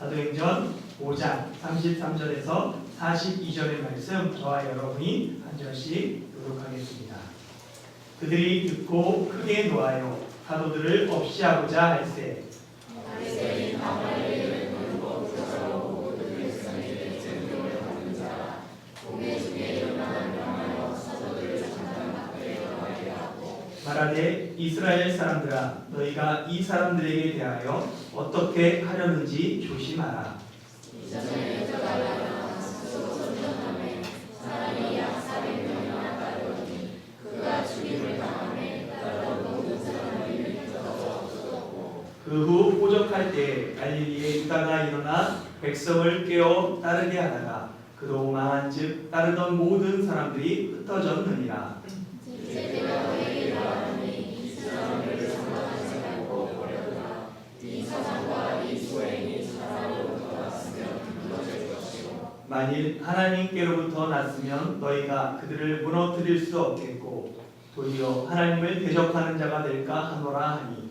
사도행전 5장 33절에서 42절의 말씀 저와 여러분이 한 절씩 교독하겠습니다. 그들이 듣고 크게 노하여 사도들을 없이 하고자 할세 말하되 이스라엘 사람들아 너희가 이 사람들에게 대하여 어떻게 하려는지 조심하라. 그후 호적할 때 갈릴리에 유다가 일어나 백성을 깨어 따르게 하다가 그도 망한즉 따르던 모든 사람들이 흩어졌느니라 만일 하나님께로부터 났으면 너희가 그들을 무너뜨릴 수 없겠고 도리어 하나님을 대적하는 자가 될까 하노라 하니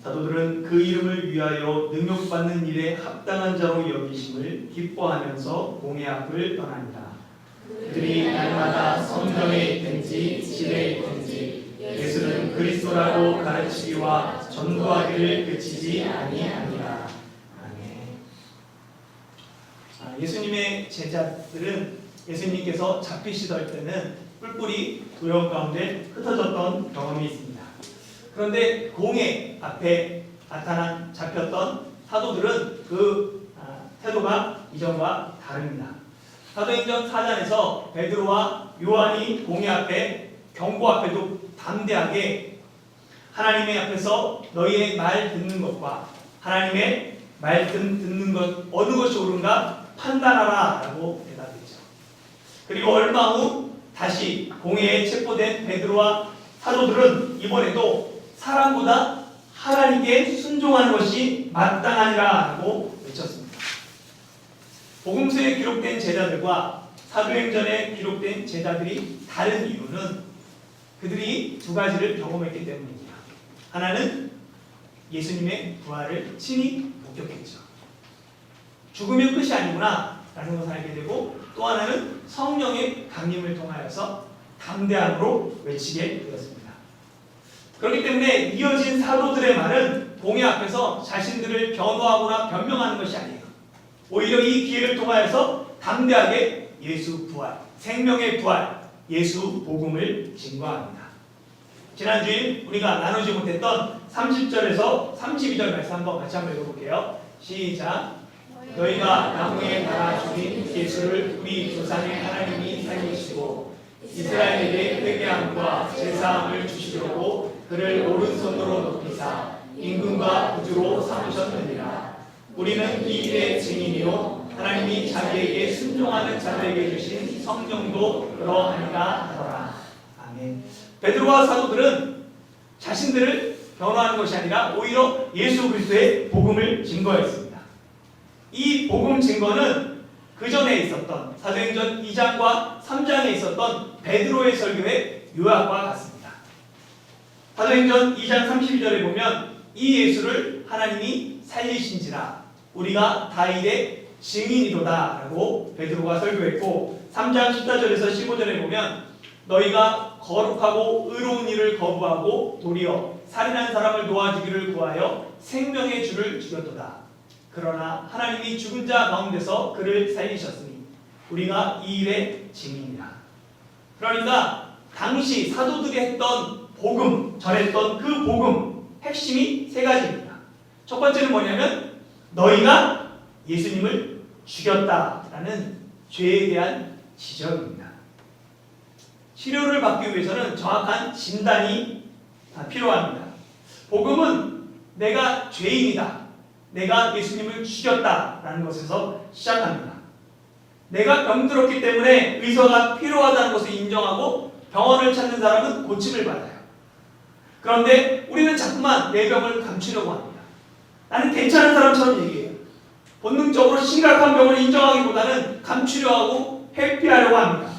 사도들은 그 이름을 위하여 능욕받는 일에 합당한 자로 여기심을 기뻐하면서 공의 앞을 떠납니다. 그들이 그리스도라고 가르치기와 전도하기를 그치지 아니하니라. 아멘. 아, 예수님의 제자들은 예수님께서 잡히시던 때는 뿔뿔이 두려움 가운데 흩어졌던 경험이 있습니다. 그런데 공의 앞에 나타난 잡혔던 사도들은 그 아, 태도가 이전과 다릅니다. 사도행전 4장에서 베드로와 요한이 공의 앞에 경고 앞에도 담대하게 하나님의 앞에서 너희의 말 듣는 것과 하나님의 말 듣- 듣는 것 어느 것이 옳은가 판단하라 라고 대답했죠. 그리고 얼마 후 다시 공회에 체포된 베드로와 사도들은 이번에도 사람보다 하나님께 순종하는 것이 마땅하니라라고 외쳤습니다. 복음서에 기록된 제자들과 사도행전에 기록된 제자들이 다른 이유는 그들이 두 가지를 경험했기 때문입니다. 하나는 예수님의 부활을 친히 목격했죠. 죽으면 끝이 아니구나 라는 것을 알게 되고 또 하나는 성령의 강림을 통하여서 담대함으로 외치게 되었습니다. 그렇기 때문에 이어진 사도들의 말은 공회 앞에서 자신들을 변호하거나 변명하는 것이 아니에요. 오히려 이 기회를 통하여서 담대하게 예수 부활, 생명의 부활, 예수 복음을 증거합니다. 지난주일 우리가 나누지 못했던 30절에서 32절 말씀 한번 같이 한번 읽어볼게요. 시작. 너희가 나무에 달아 죽인 예수를 우리 조상의 하나님이 살리시고 이스라엘에게 회개함과 제사함을 주시려고 그를 오른손으로 높이사 임금과 구주로 삼으셨느니라. 우리는 이 일의 증인이요 하나님이 자기에게 순종하는 자들에게 주신 성령도 그러하니까 하더라. 베드로와 사도들은 자신들을 변호하는 것이 아니라 오히려 예수 그리스도의 복음을 증거했습니다. 이 복음 증거는 그 전에 있었던 사도행전 2장과 3장에 있었던 베드로의 설교의 요약과 같습니다. 사도행전 2장 32절에 보면 이 예수를 하나님이 살리신지라 우리가 다윗의 증인이로다라고 베드로가 설교했고 3장 14절에서 15절에 보면 너희가 거룩하고 의로운 일을 거부하고 도리어 살인한 사람을 도와주기를 구하여 생명의 주를 죽였도다. 그러나 하나님이 죽은 자 가운데서 그를 살리셨으니 우리가 이 일의 증인이라. 그러니까 당시 사도들이 했던 복음, 전했던 그 복음 핵심이 세 가지입니다. 첫 번째는 뭐냐면 너희가 예수님을 죽였다라는 죄에 대한 지적입니다. 치료를 받기 위해서는 정확한 진단이 필요합니다. 복음은 내가 죄인이다. 내가 예수님을 죽였다 라는 것에서 시작합니다. 내가 병들었기 때문에 의사가 필요하다는 것을 인정하고 병원을 찾는 사람은 고침을 받아요. 그런데 우리는 자꾸만 내 병을 감추려고 합니다. 나는 괜찮은 사람처럼 얘기해요. 본능적으로 심각한 병을 인정하기보다는 감추려 하고 회피하려고 합니다.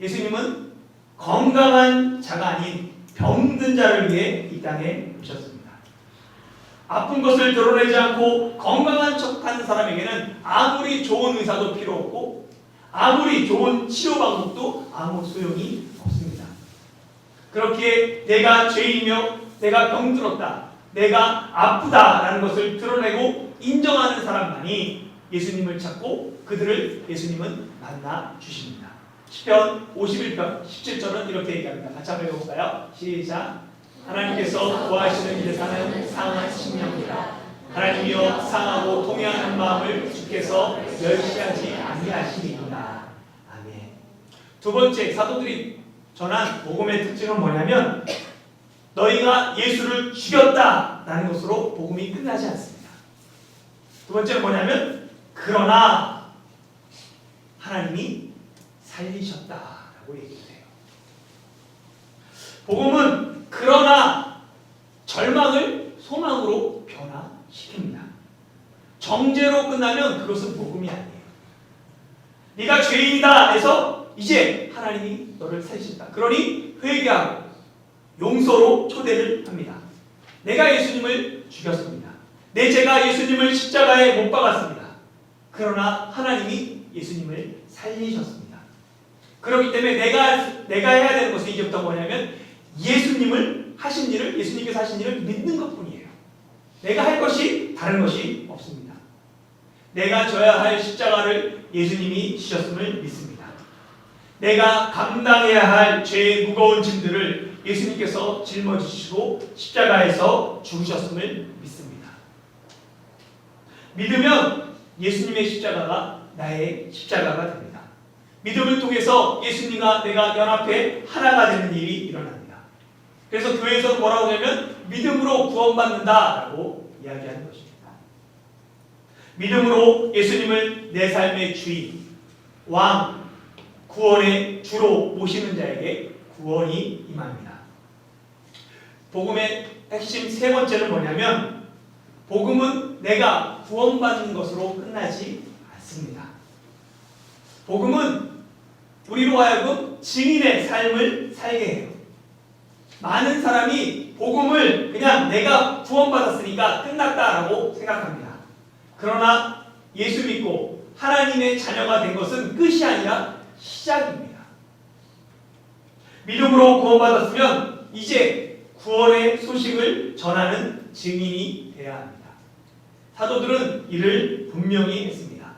예수님은 건강한 자가 아닌 병든 자를 위해 이 땅에 오셨습니다. 아픈 것을 드러내지 않고 건강한 척하는 사람에게는 아무리 좋은 의사도 필요 없고 아무리 좋은 치료 방법도 아무 소용이 없습니다. 그렇기에 내가 죄이며 내가 병들었다, 내가 아프다라는 것을 드러내고 인정하는 사람만이 예수님을 찾고 그들을 예수님은 만나 주십니다. 시편 51편 17절은 이렇게 얘기합니다. 같이 한번 읽어볼까요? 시작. 하나님께서 구하시는 대상은 상한 심령이다. 하나님이여 상하고 통해하는 마음을 주께서 멸시하지 아니하시니이다. 아멘. 두 번째 사도들이 전한 복음의 특징은 뭐냐면 너희가 예수를 죽였다라는 것으로 복음이 끝나지 않습니다. 두 번째는 뭐냐면 그러나 하나님이 살리셨다라고 얘기해요. 복음은 그러나 절망을 소망으로 변화시킵니다. 정죄로 끝나면 그것은 복음이 아니에요. 네가 죄인이다 해서 이제 하나님이 너를 살리셨다. 그러니 회개하고 용서로 초대를 합니다. 내가 예수님을 죽였습니다. 내 죄가 예수님을 십자가에 못 박았습니다. 그러나 하나님이 예수님을 살리셨습니다. 그렇기 때문에 내가 내가 해야 되는 것은 이제부터 뭐냐면 예수님을 하신 일을 예수님께서 하신 일을 믿는 것뿐이에요. 내가 할 것이 다른 것이 없습니다. 내가 져야 할 십자가를 예수님이 지셨음을 믿습니다. 내가 감당해야 할 죄의 무거운 짐들을 예수님께서 짊어지시고 십자가에서 죽으셨음을 믿습니다. 믿으면 예수님의 십자가가 나의 십자가가 됩니다. 믿음을 통해서 예수님과 내가 연합해 하나가 되는 일이 일어납니다. 그래서 교회에서 뭐라고 하냐면 믿음으로 구원받는다라고 이야기하는 것입니다. 믿음으로 예수님을 내 삶의 주인, 왕, 구원의 주로 모시는 자에게 구원이 임합니다. 복음의 핵심 세 번째는 뭐냐면 복음은 내가 구원받는 것으로 끝나지 않습니다. 복음은 우리로 하여금 증인의 삶을 살게 해요. 많은 사람이 복음을 그냥 내가 구원받았으니까 끝났다라고 생각합니다. 그러나 예수 믿고 하나님의 자녀가 된 것은 끝이 아니라 시작입니다. 믿음으로 구원받았으면 이제 구원의 소식을 전하는 증인이 되어야 합니다. 사도들은 이를 분명히 했습니다.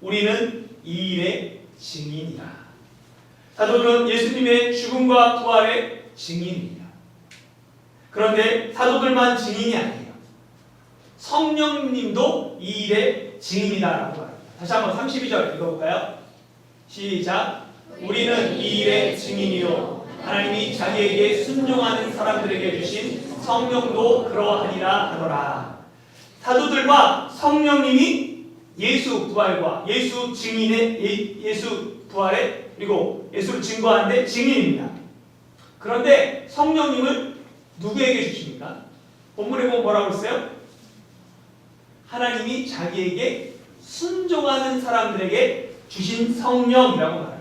우리는 이 일의 증인이다. 사도들은 예수님의 죽음과 부활의 증인입니다. 그런데 사도들만 증인이 아니에요. 성령님도 이 일의 증인이다라고 말합니다. 다시 한번 32절 읽어볼까요? 시작. 우리는 이 일의 증인이요. 하나님이 자기에게 순종하는 사람들에게 주신 성령도 그러하니라 하더라. 사도들과 성령님이 예수 부활과 예수 증인의 예, 예수 부활의 그리고 예수를 증거하는데 증인입니다. 그런데 성령님을 누구에게 주십니까? 본문에 보면 뭐라고 했어요? 하나님이 자기에게 순종하는 사람들에게 주신 성령이라고 말합니다.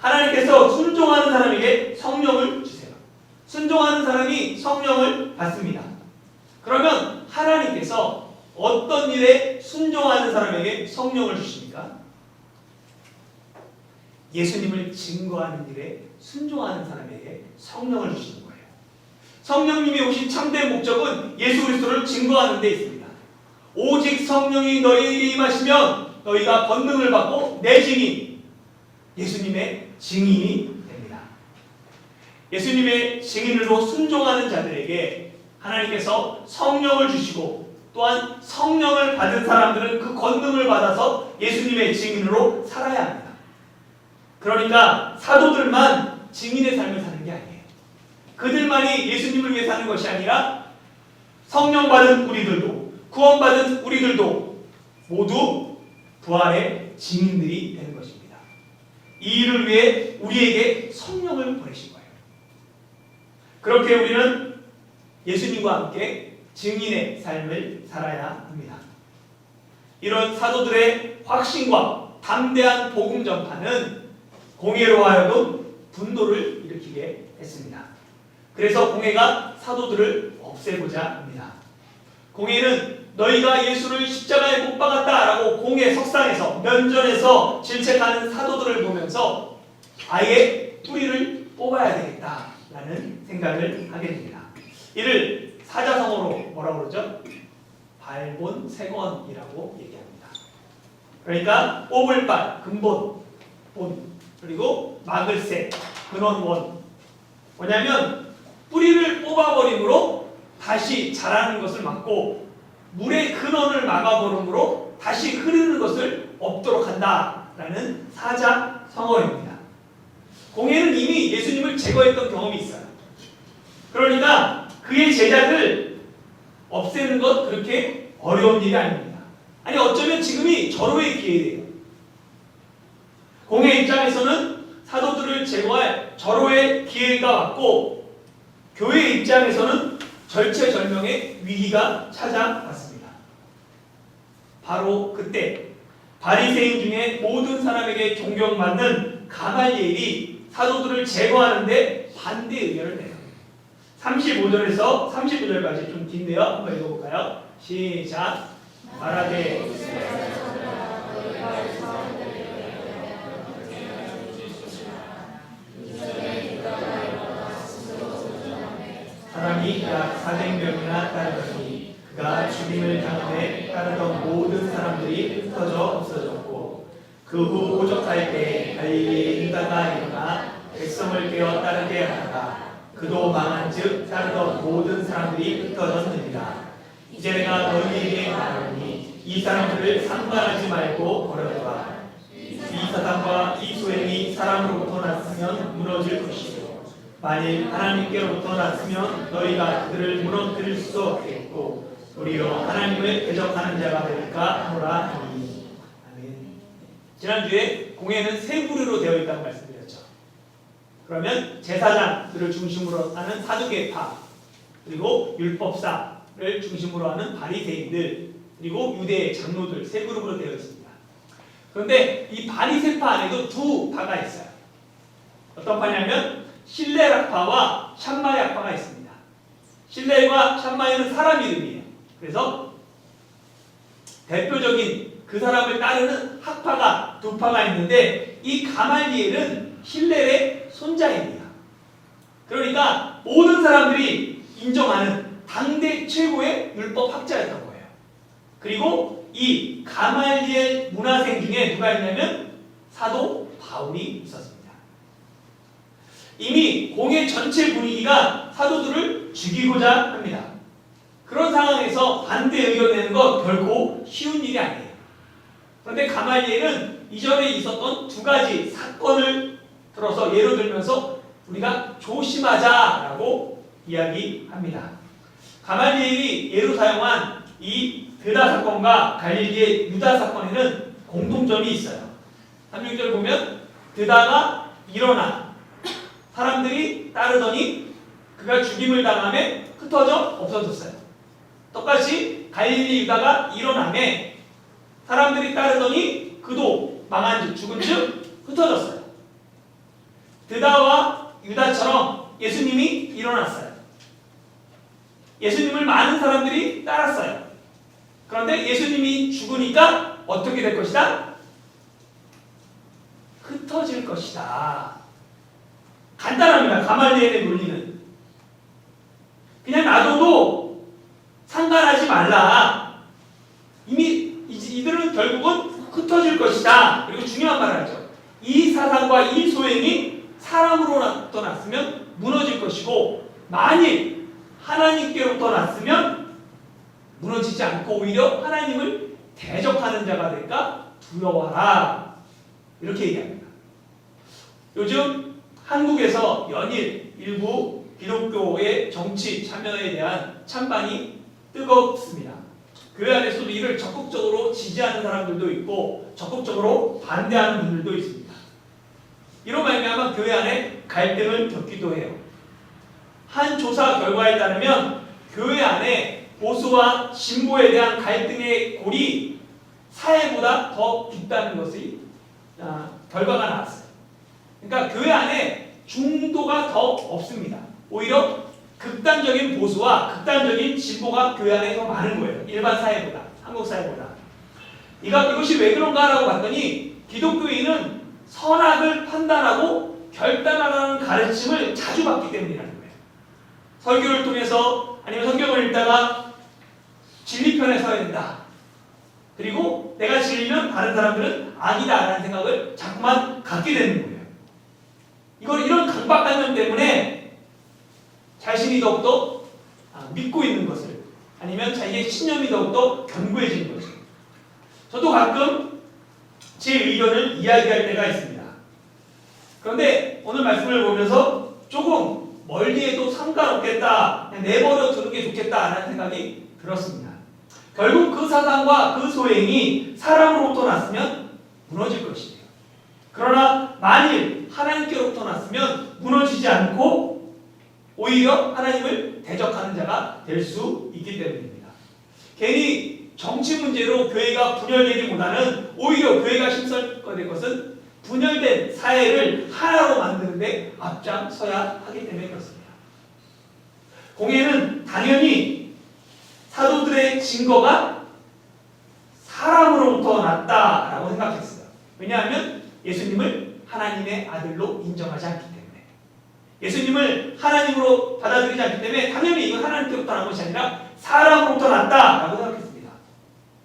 하나님께서 순종하는 사람에게 성령을 주세요. 순종하는 사람이 성령을 받습니다. 그러면 하나님께서 어떤 일에 순종하는 사람에게 성령을 주십니까? 예수님을 증거하는 일에 순종하는 사람에게 성령을 주시는 거예요. 성령님이 오신 참된 목적은 예수 그리스도를 증거하는 데 있습니다. 오직 성령이 너희에게 임하시면 너희가 권능을 받고 내 증인, 예수님의 증인이 됩니다. 예수님의 증인으로 순종하는 자들에게 하나님께서 성령을 주시고 또한 성령을 받은 사람들은 그 권능을 받아서 예수님의 증인으로 살아야 합니다. 그러니까 사도들만 증인의 삶을 사는 게 아니에요. 그들만이 예수님을 위해 사는 것이 아니라 성령 받은 우리들도 구원받은 우리들도 모두 부활의 증인들이 되는 것입니다. 이 일을 위해 우리에게 성령을 보내신 거예요. 그렇게 우리는 예수님과 함께 증인의 삶을 살아야 합니다. 이런 사도들의 확신과 담대한 복음 전파는 공예로 하여금 분노를 일으키게 했습니다. 그래서 공회가 사도들을 없애고자 합니다. 공회는 너희가 예수를 십자가에 못 박았다라고 공회 석상에서 면전에서 질책하는 사도들을 보면서 아예 뿌리를 뽑아야 되겠다라는 생각을 하게 됩니다. 이를 사자성어로 뭐라고 그러죠? 발본색원이라고 얘기합니다. 그러니까 뽑을 발, 근본, 본, 그리고 막을 새, 근원원. 뭐냐면 뿌리를 뽑아버림으로 다시 자라는 것을 막고 물의 근원을 막아버림으로 다시 흐르는 것을 없도록 한다라는 사자 성어입니다. 공예는 이미 예수님을 제거했던 경험이 있어요. 그러니까 그의 제자들 없애는 것 그렇게 어려운 일이 아닙니다. 아니 어쩌면 지금이 절호의 기회예요. 공예 입장에서는 사도들을 제거할 절호의 기회가 왔고 교회 입장에서는 절체절명의 위기가 찾아왔습니다. 바로 그때 바리새인 중에 모든 사람에게 존경받는 가말리엘이 사도들을 제거하는데 반대 의견을 내요. 35절에서 39절까지 좀 긴데요. 한번 읽어볼까요? 시작. 말하되 사람이 약 400명이나 따르더니 그가 죽임을 당함에 따르던 모든 사람들이 흩어져 없어졌고 그후 오적할 때 갈릴리에 유다가 일어나 백성을 깨어 따르게 하다가 그도 망한즉 따르던 모든 사람들이 흩어졌느니라 이제 내가 너희에게 말하노니 이 사람들을 상관하지 말고 버려둬라 이 사단과 이 소행이 사람으로부터 났으면 무너질 것이고 만일 하나님께로부터 났으면 너희가 그들을 무너뜨릴 수 없겠고 우리로 하나님을 대적하는 자가 될까 하노라 하니 아멘. 지난주에 공예는 세 부류로 되어 있다고 말씀드렸죠. 그러면 제사장들을 중심으로 하는 사두개파 그리고 율법사를 중심으로 하는 바리새인들 그리고 유대 장로들 세 그룹으로 되어 있습니다. 그런데 이 바리새파 안에도 두 파가 있어요. 어떤 파냐면 실레락파와 샴마약파가 있습니다. 실레과 샴마이는 사람 이름이에요. 그래서 대표적인 그 사람을 따르는 학파가 두 파가 있는데 이 가말리엘은 실레의 손자입니다. 그러니까 모든 사람들이 인정하는 당대 최고의 율법 학자였던 거예요. 그리고 이 가말리엘 문화생 중에 누가 있냐면 사도 바울이 있었습니다. 이미 공의 전체 분위기가 사도들을 죽이고자 합니다. 그런 상황에서 반대 의견 내는 것 결코 쉬운 일이 아니에요. 그런데 가말리엘은 이전에 있었던 두 가지 사건을 들어서 예로 들면서 우리가 조심하자라고 이야기합니다. 가말리엘이 예로 사용한 이 드다 사건과 갈릴리의 유다 사건에는 공통점이 있어요. 36절 보면 드다가 일어나 사람들이 따르더니 그가 죽임을 당함에 흩어져 없어졌어요. 똑같이 갈릴리 유다가 일어남에 사람들이 따르더니 그도 망한 즉 죽은 즉 흩어졌어요. 드다와 유다처럼 예수님이 일어났어요. 예수님을 많은 사람들이 따랐어요. 그런데 예수님이 죽으니까 어떻게 될 것이다? 흩어질 것이다. 간단합니다. 가말리엘의 논리는. 그냥 놔둬도 상관하지 말라. 이미 이- 이들은 결국은 흩어질 것이다. 그리고 중요한 말을 하죠. 이 사상과 이 소행이 사람으로부터 났으면 무너질 것이고 만일 하나님께로부터 났으면 무너지지 않고 오히려 하나님을 대적하는 자가 될까 두려워라. 이렇게 얘기합니다. 요즘 한국에서 연일 일부 기독교의 정치 참여에 대한 찬반이 뜨겁습니다. 교회 안에서도 이를 적극적으로 지지하는 사람들도 있고 적극적으로 반대하는 분들도 있습니다. 이로 말미암아 교회 안에 갈등을 겪기도 해요. 한 조사 결과에 따르면 교회 안에 보수와 진보에 대한 갈등의 골이 사회보다 더 깊다는 것이 아, 결과가 나왔어요. 그러니까 교회 안에 중도가 더 없습니다. 오히려 극단적인 보수와 극단적인 진보가 교회 안에 더 많은 거예요. 일반 사회보다 한국 사회보다. 이가 이것이 왜 그런가라고 봤더니 기독교인은 선악을 판단하고 결단하라는 가르침을 자주 받기 때문이라는 거예요. 설교를 통해서 아니면 성경을 읽다가 진리편에 서야 된다. 그리고 내가 진리면 다른 사람들은 악이다라는 생각을 자꾸만 갖게 되는 거예요. 이걸 이런 강박관념 때문에 자신이 더욱더 아, 믿고 있는 것을 아니면 자기의 신념이 더욱더 견고해지는 거죠. 저도 가끔 제 의견을 이야기할 때가 있습니다. 그런데 오늘 말씀을 보면서 조금 멀리해도 상관없겠다, 내버려 두는 게 좋겠다라는 생각이 들었습니다. 결국 그 사상과 그 소행이 사람으로부터 났으면 무너질 것이에요. 그러나 만일 하나님께로부터 났으면 무너지지 않고 오히려 하나님을 대적하는 자가 될 수 있기 때문입니다. 괜히 정치 문제로 교회가 분열되기보다는 오히려 교회가 힘쓸 될 것은 분열된 사회를 하나로 만드는데 앞장서야 하기 때문에 그렇습니다. 공예는 당연히 사도들의 증거가 사람으로부터 났다라고 생각했어요. 왜냐하면 예수님을 하나님의 아들로 인정하지 않기 때문에. 예수님을 하나님으로 받아들이지 않기 때문에 당연히 이건 하나님께로부터 난 것이 아니라 사람으로부터 났다라고 생각했습니다.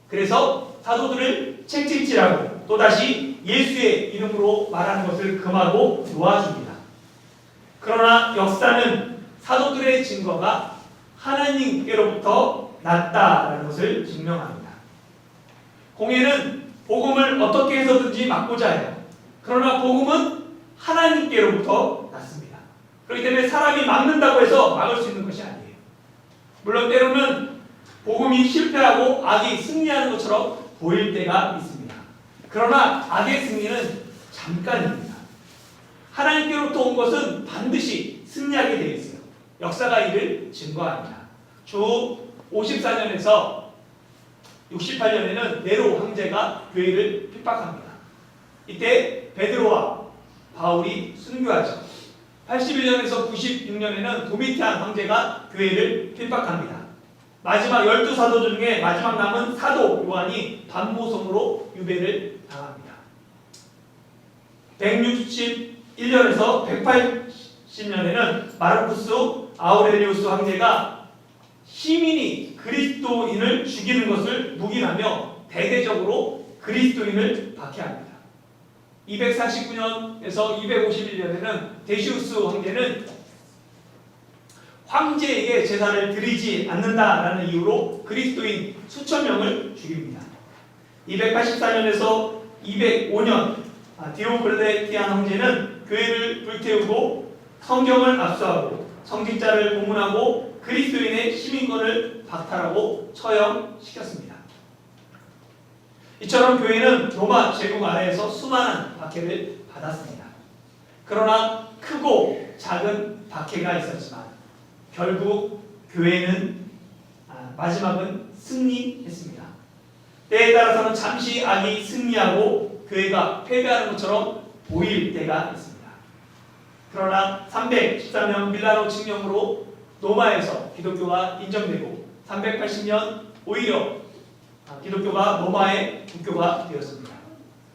그래서 사도들을 책찍질하고 또다시 예수의 이름으로 말하는 것을 금하고 놓아줍니다. 그러나 역사는 사도들의 증거가 하나님께로부터 났다라는 것을 증명합니다. 공예는 복음을 어떻게 해서든지 막고자 해요. 그러나 복음은 하나님께로부터 났습니다. 그렇기 때문에 사람이 막는다고 해서 막을 수 있는 것이 아니에요. 물론 때로는 복음이 실패하고 악이 승리하는 것처럼 보일 때가 있습니다. 그러나 악의 승리는 잠깐입니다. 하나님께로부터 온 것은 반드시 승리하게 되어 있어요. 역사가 이를 증거합니다. 주 54년에서 68년에는 네로 황제가 교회를 핍박합니다. 이때 베드로와 바울이 순교하죠. 81년에서 96년에는 도미티안 황제가 교회를 핍박합니다. 마지막 열두 사도 중에 마지막 남은 사도 요한이 반모성으로 유배를 당합니다. 161년에서 180년에는 마르쿠스 아우렐리우스 황제가 시민이 그리스도인을 죽이는 것을 묵인하며 대대적으로 그리스도인을 박해합니다. 249년에서 251년에는 데시우스 황제는 황제에게 제사를 드리지 않는다라는 이유로 그리스도인 수천 명을 죽입니다. 284년에서 205년 아, 디오클레티안 황제는 교회를 불태우고 성경을 압수하고 성직자를 고문하고 그리스도인의 시민권을 박탈하고 처형시켰습니다. 이처럼 교회는 로마 제국 아래에서 수많은 박해를 받았습니다. 그러나 크고 작은 박해가 있었지만 결국 교회는 아, 마지막은 승리했습니다. 때에 따라서는 잠시 악이 승리하고 교회가 패배하는 것처럼 보일 때가 있습니다. 그러나 313년 밀라노 칙령으로 로마에서 기독교가 인정되고 380년 오히려 아, 기독교가 로마의 국교가 되었습니다.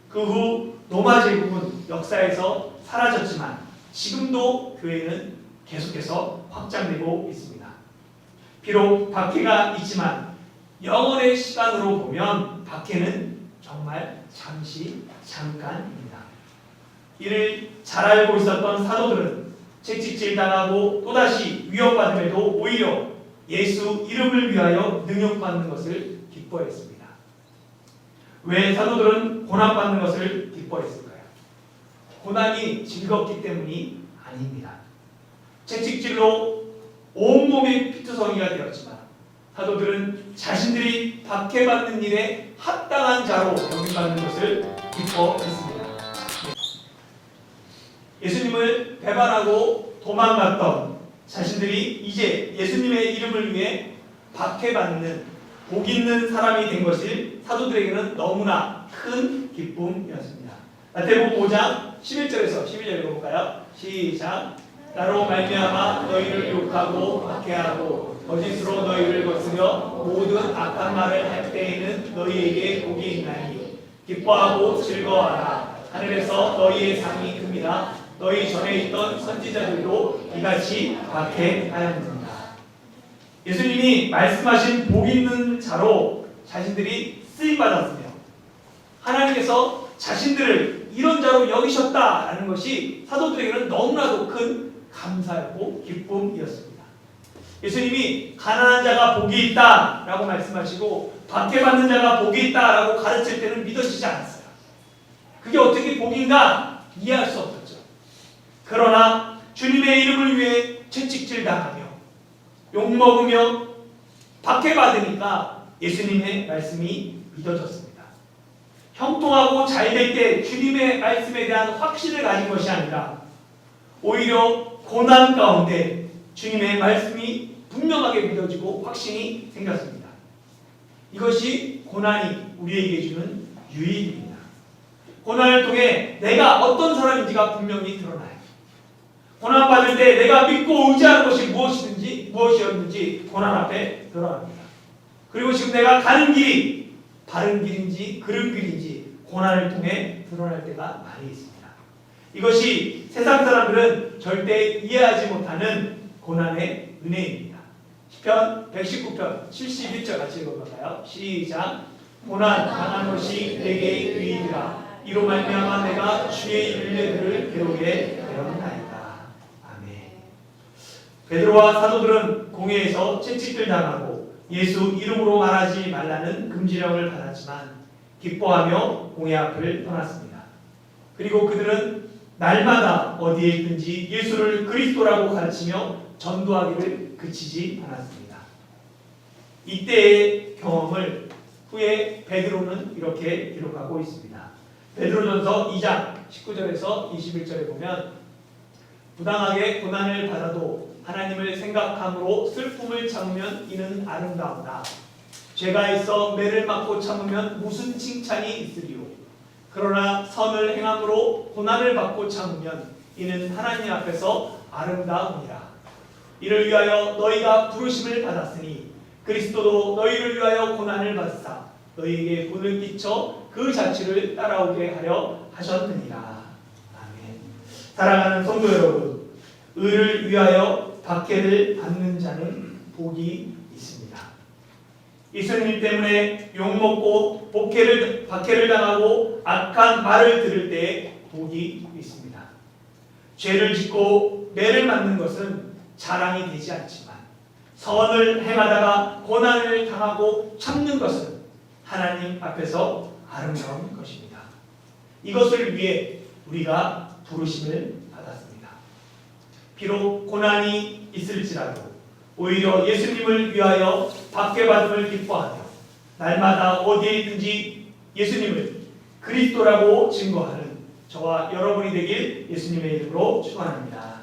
그 후 로마 제국은 역사에서 사라졌지만 지금도 교회는 계속해서 확장되고 있습니다. 비록 박해가 있지만 영원의 시간으로 보면 박해는 정말 잠시 잠깐입니다. 이를 잘 알고 있었던 사도들은 채찍질 당하고 또다시 위협받음에도 오히려 예수 이름을 위하여 능력받는 것을 기뻐했습니다. 왜 사도들은 고난받는 것을 기뻐했을까요? 고난이 즐겁기 때문이 아닙니다. 채찍질로 온몸이 피투성이가 되었지만 사도들은 자신들이 박해받는 일에 합당한 자로 여김받는 것을 기뻐했습니다. 예수님을 배반하고 도망갔던 자신들이 이제 예수님의 이름을 위해 박해받는 복 있는 사람이 된 것이 사도들에게는 너무나 큰 기쁨이었습니다. 마태복음 5장 11절에서 12절 읽어볼까요? 시작. 나로 말미암아 너희를 욕하고 박해하고 거짓으로 너희를 거스려 모든 악한 말을 할 때에는 너희에게 복이 있나니 기뻐하고 즐거워하라. 하늘에서 너희의 상이 큽니다. 너희 전에 있던 선지자들도 이같이 박해하였느니라. 예수님이 말씀하신 복 있는 자로 자신들이 쓰임 받았으며 하나님께서 자신들을 이런 자로 여기셨다라는 것이 사도들에게는 너무나도 큰 감사였고 기쁨이었습니다. 예수님이 가난한 자가 복이 있다라고 말씀하시고 박해받는 자가 복이 있다라고 가르칠 때는 믿어지지 않았어요. 그게 어떻게 복인가 이해할 수 없었죠. 그러나 주님의 이름을 위해 채찍질 당하며 욕먹으며 박해받으니까 예수님의 말씀이 믿어졌습니다. 형통하고 잘 될 때 주님의 말씀에 대한 확신을 가진 것이 아니라 오히려 고난 가운데 주님의 말씀이 분명하게 믿어지고 확신이 생겼습니다. 이것이 고난이 우리에게 주는 유익입니다. 고난을 통해 내가 어떤 사람인지가 분명히 드러나요. 고난 받을 때 내가 믿고 의지하는 것이 무엇이든지 무엇이었는지 고난 앞에 드러납니다. 그리고 지금 내가 가는 길이 바른 길인지 그른 길인지 고난을 통해 드러날 때가 많이 있습니다. 이것이 세상 사람들은 절대 이해하지 못하는 고난의 은혜입니다. 시편 119편 71절 같이 읽어볼까요? 시작. 고난 당한 것이 내게 유익이라. 이로 말미암아 내가 주의 윤례들을 배우게 되었나이다. 아멘. 베드로와 사도들은 공회에서 채찍질 당하고 예수 이름으로 말하지 말라는 금지령을 받았지만 기뻐하며 공회 앞을 떠났습니다. 그리고 그들은 날마다 어디에 있든지 예수를 그리스도라고 가르치며 전도하기를 그치지 않았습니다. 이때의 경험을 후에 베드로는 이렇게 기록하고 있습니다. 베드로전서 2장 19절에서 21절에 보면 부당하게 고난을 받아도 하나님을 생각함으로 슬픔을 참으면 이는 아름다우다. 죄가 있어 매를 맞고 참으면 무슨 칭찬이 있으리요. 그러나 선을 행함으로 고난을 받고 참으면 이는 하나님 앞에서 아름다우니라. 이를 위하여 너희가 부르심을 받았으니 그리스도도 너희를 위하여 고난을 받으사 너희에게 본을 끼쳐 그 자취를 따라오게 하려 하셨느니라. 아멘. 사랑하는 성도 여러분, 의를 위하여 박해를 받는 자는 복이 있습니다. 예수님 때문에 욕먹고 복해를, 박해를 당하고 악한 말을 들을 때 복이 있습니다. 죄를 짓고 매를 맞는 것은 자랑이 되지 않지만 선을 행하다가 고난을 당하고 참는 것은 하나님 앞에서 아름다운 것입니다. 이것을 위해 우리가 부르심을 받았습니다. 비록 고난이 있을지라도 오히려 예수님을 위하여 박해받음을 기뻐하며 날마다 어디에 있든지 예수님을 그리스도라고 증거하는 저와 여러분이 되길 예수님의 이름으로 축원합니다.